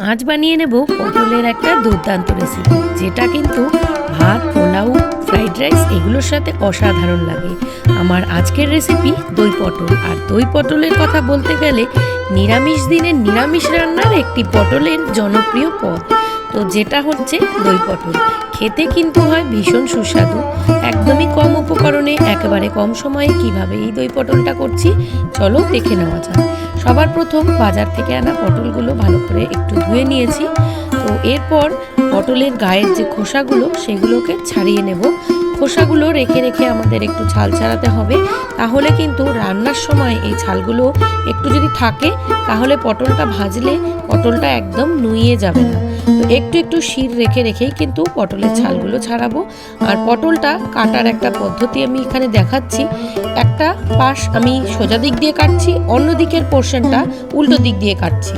আজ বানিয়ে নেব পটলের একটা দুর্দান্ত রেসিপি যেটা কিন্তু ভাত, পোলাও ফ্রাইড রাইস এগুলোর সাথে অসাধারণ লাগে। আমার আজকের রেসিপি দই পটল, আর দই পটলের কথা বলতে গেলে নিরামিষ দিনের নিরামিষ রান্নার একটি পটলের জনপ্রিয় পদ। তো যেটা হচ্ছে দই পটল। খেতে কিন্তু হয় ভীষণ সুস্বাদু। একদমই কম উপকরণে, একেবারে কম সময়ে কীভাবে এই দই পটলটা করছি, চলো দেখে নেওয়া যাক। সবার প্রথম বাজার থেকে আনা পটলগুলো ভালো করে একটু ধুয়ে নিয়েছি। তো এরপর পটলের গায়ের যে খোসাগুলো, সেগুলোকে ছাড়িয়ে নেব। খোসাগুলো রেখে রেখে আমাদের একটু ছাল ছাড়াতে হবে। তাহলে কিন্তু রান্নার সময় এই ছালগুলো একটু যদি থাকে, তাহলে পটলটা ভাজলে পটলটা একদম নুইয়ে যাবে না। তো একটু একটু শির রেখে রেখেই কিন্তু পটলের ছালগুলো ছাড়াবো। আর পটলটা কাটার একটা পদ্ধতি আমি এখানে দেখাচ্ছি। একটা পাশ আমি সোজা দিক দিয়ে কাটছি, অন্য দিকের পোর্শনটা উল্টো দিক দিয়ে কাটছি।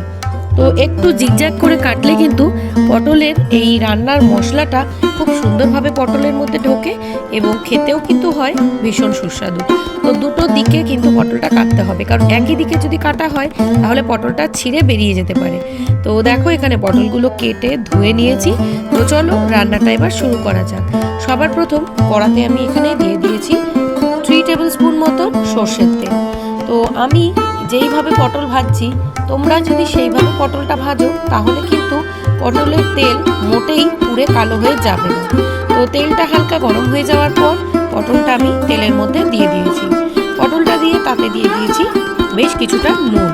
তো একটু জিগজ্যাগ করে কাটলে কিন্তু পটলের এই রান্নার মশলাটা খুব সুন্দরভাবে পটলের মধ্যে ঢোকে এবং খেতেও কিন্তু হয় ভীষণ সুস্বাদু। তো দুটো দিকে কিন্তু পটলটা কাটতে হবে, কারণ একই দিকে যদি কাটা হয় তাহলে পটলটা ছিঁড়ে বেরিয়ে যেতে পারে। তো দেখো এখানে পটলগুলো কেটে ধুয়ে নিয়েছি। তো চলো রান্নাটা এবার শুরু করা যাক। সবার প্রথম কড়াতে আমি এখানে দিয়ে দিয়েছি থ্রি টেবিল স্পুন মতো সর্ষের তেল। তো আমি যেইভাবে পটল ভাজছি, তোমরা যদি সেইভাবে পটলটা ভাজো, তাহলে কিন্তু পটলের তেল মোটেই পুড়ে কালো হয়ে যাবে না। তো তেলটা হালকা গরম হয়ে যাওয়ার পর পটলটা আমি তেলের মধ্যে দিয়ে দিয়েছি। পটলটা দিয়ে তাতে দিয়ে দিয়েছি বেশ কিছুটা নুন।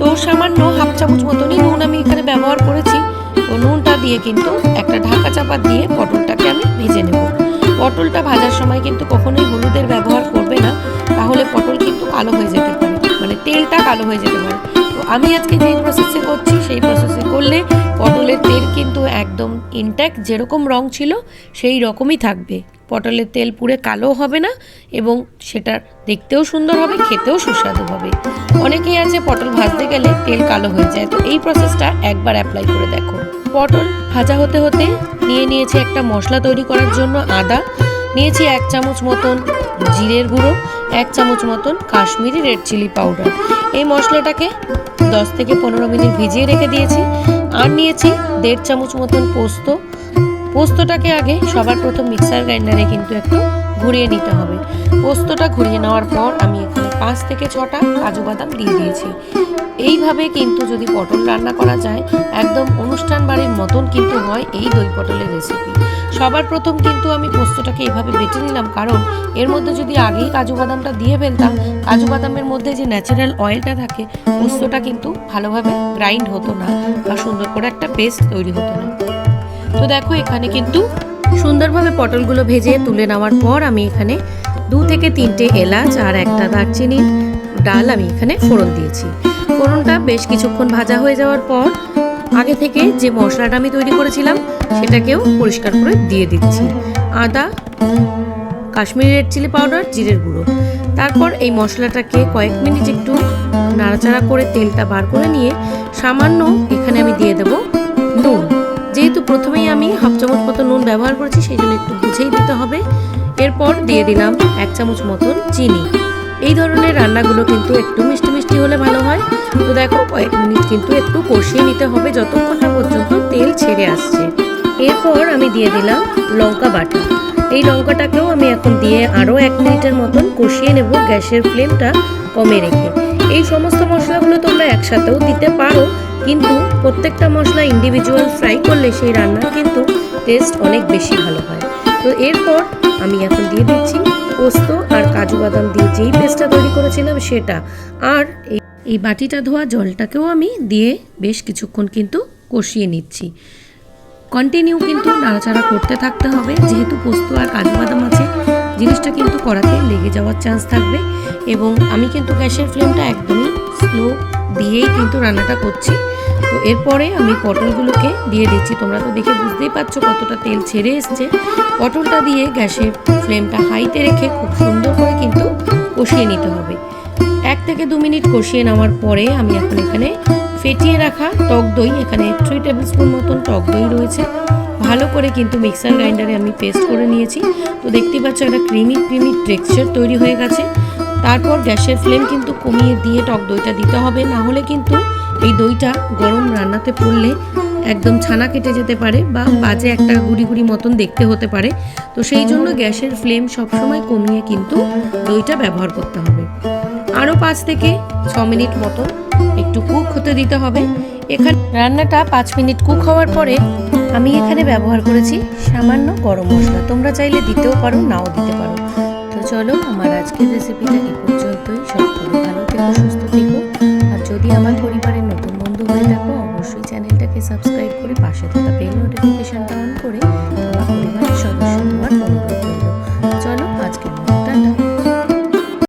তো সামান্য হাফ চামচ মতনই নুন আমি এখানে ব্যবহার করেছি। তো নুনটা দিয়ে কিন্তু একটা ঢাকা চাপা দিয়ে পটলটাকে আমি ভেজে নেব। পটলটা ভাজার সময় কিন্তু কখনোই হলুদের ব্যবহার করবে না। তাহলে পটল কিন্তু কালো হয়ে যেতে পারে। মানে তেলটা কালো হয়ে যেতে পারে। আমি আজকে যেই প্রসেসে করছি, সেই প্রসেসে করলে পটলের তেল কিন্তু একদম ইনট্যাক্ট যেরকম রং ছিল সেই রকমই থাকবে। পটলের তেল পুড়ে কালো হবে না এবং সেটা দেখতেও সুন্দর হবে, খেতেও সুস্বাদু হবে। অনেকেই আছে পটল ভাজতে গেলে তেল কালো হয়ে যায়। তো এই প্রসেসটা একবার অ্যাপ্লাই করে দেখো। পটল ভাজা হতে হতে নিয়ে নিয়েছি একটা মশলা তৈরি করার জন্য আদা, নিয়েছি এক চামচ মতন জিরের গুঁড়ো এক চামচ মতন কাশ্মীরি রেড চিলি পাউডার। এই মশলাটাকে দশ থেকে পনেরো মিনিট ভিজিয়ে রেখে দিয়েছি। আর নিয়েছি দেড় চামচ মতন পোস্ত। পোস্তটাকে আগে সবার প্রথম মিক্সার গ্রাইন্ডারে কিন্তু একটু ঘুরিয়ে নিতে হবে। পোস্তটা ঘুরিয়ে নেওয়ার পর আমি এখানে পাঁচ থেকে ছটা কাজু বাদাম দিয়ে দিয়েছি। এইভাবে কিন্তু যদি পটল রান্না করা যায়, একদম অনুষ্ঠান বাড়ির মতন কিন্তু হয় এই দই পটলের রেসিপি সবার প্রথম কিন্তু আমি পোস্তটাকে এইভাবে বেটে নিলাম, কারণ এর মধ্যে যদি আগেই কাজু বাদামটা দিয়ে ফেলতাম, কাজু বাদামের মধ্যে যে ন্যাচারাল অয়েলটা থাকে, পোস্তটা কিন্তু ভালোভাবে গ্রাইন্ড হতো না বা সুন্দর করে একটা পেস্ট তৈরি হতো না। তো দেখো, এখানে কিন্তু সুন্দরভাবে পটলগুলো ভেজে তুলে নেওয়ার পর আমি এখানে দু থেকে তিনটে এলাচ আর একটা দারচিনির ডাল আমি এখানে ফোড়ন দিয়েছি। ফোড়নটা বেশ কিছুক্ষণ ভাজা হয়ে যাওয়ার পর আগে থেকে যে মশলাটা আমি তৈরি করেছিলাম, সেটাকেও পরিষ্কার করে দিয়ে দিচ্ছি। আদা, কাশ্মীরি রেড চিলি পাউডার জিরের গুঁড়ো। তারপর এই মশলাটাকে কয়েক মিনিট একটু নাড়াচাড়া করে তেলটা বার করে নিয়ে সামান্য এখানে আমি দিয়ে দেবো নুন। যেহেতু প্রথমেই আমি হাফ চামচ মতো নুন ব্যবহার করেছি, সেই জন্য একটু বুঝেই দিতে হবে। এরপর দিয়ে দিলাম এক চামচ মতন চিনি। এই ধরনের রান্নাগুলো কিন্তু একটু মিষ্টি মিষ্টি হলে ভালো হয়। তো দেখো, কয়েক মিনিট কিন্তু একটু কষিয়ে নিতে হবে যতক্ষণ না পর্যন্ত তেল ছেড়ে আসছে। এরপর আমি দিয়ে দিলাম লঙ্কা বাটা। এই লঙ্কাটাকেও আমি এখন দিয়ে আরও এক মিনিটের মতন কষিয়ে নেব গ্যাসের ফ্লেমটা কমে রেখে। এই সমস্ত মশলাগুলো তোমরা একসাথেও দিতে পারো, কিন্তু প্রত্যেকটা মশলা ইন্ডিভিজুয়াল ফ্রাই করলে সেই রান্নার কিন্তু টেস্ট অনেক বেশি ভালো হয়। তো এরপর আমি এখন দিয়ে দিচ্ছি পোস্ত আর কাজু বাদাম দিয়ে যেই পেস্টটা তৈরি করেছিলাম সেটা। আর এই বাটিটা ধোয়া জলটাকেও আমি দিয়ে বেশ কিছুক্ষণ কিন্তু কষিয়ে নিচ্ছি। কন্টিনিউ কিন্তু নাড়াচাড়া করতে থাকতে হবে। যেহেতু পোস্ত আর কাজু বাদাম আছে, জিনিসটা কিন্তু কড়াতে লেগে যাওয়ার চান্স থাকবে। এবং আমি কিন্তু গ্যাসের ফ্লেমটা একদমই স্লো দিয়েই কিন্তু রান্নাটা করছি। তো এরপরে আমি পটলগুলোকে দিয়ে দিচ্ছি। তোমরা তো দেখে বুঝতেই পারছ কতটা তেল ছেড়ে এসছে। পটলটা দিয়ে গ্যাসের ফ্লেমটা হাইতে রেখে খুব সুন্দর করে কিন্তু কষিয়ে নিতে হবে। এক থেকে দু মিনিট কষিয়ে নেওয়ার পরে আমি এখন এখানে ফেটিয়ে রাখা টক দই, এখানে থ্রি টেবিল স্পুন মতন টক দই রয়েছে। ভালো করে কিন্তু মিক্সার গ্রাইন্ডারে আমি পেস্ট করে নিয়েছি। তো দেখতেই পাচ্ছ একটা ক্রিমি ক্রিমি টেক্সচার তৈরি হয়ে গেছে। তারপর গ্যাসের ফ্লেম কিন্তু কমিয়ে দিয়ে টক দইটা দিতে হবে। না হলে কিন্তু এই দইটা গরম রান্নাতে পড়লে একদম ছানা কেটে যেতে পারে বা বাজে একটা গুড়ি গুড়ি মতন দেখতে হতে পারে। তো সেই জন্য গ্যাসের ফ্লেম সবসময় কমিয়ে কিন্তু দইটা ব্যবহার করতে হবে। আরও পাঁচ থেকে ছ মিনিট মতো একটু কুক হতে দিতে হবে। এখানে রান্নাটা পাঁচ মিনিট কুক হওয়ার পরে আমি এখানে ব্যবহার করেছি সামান্য গরম মশলা। তোমরা চাইলে দিতেও পারো, নাও দিতে পারো। তো চলো, আমার আজকের রেসিপিটা এই পর্যন্তই। সকলে ভালো থেকো, সুস্থ থেকো। চ্যানেলটাকে সাবস্ক্রাইব করে পাশে থাকা বেল নোটিফিকেশনটা অন করে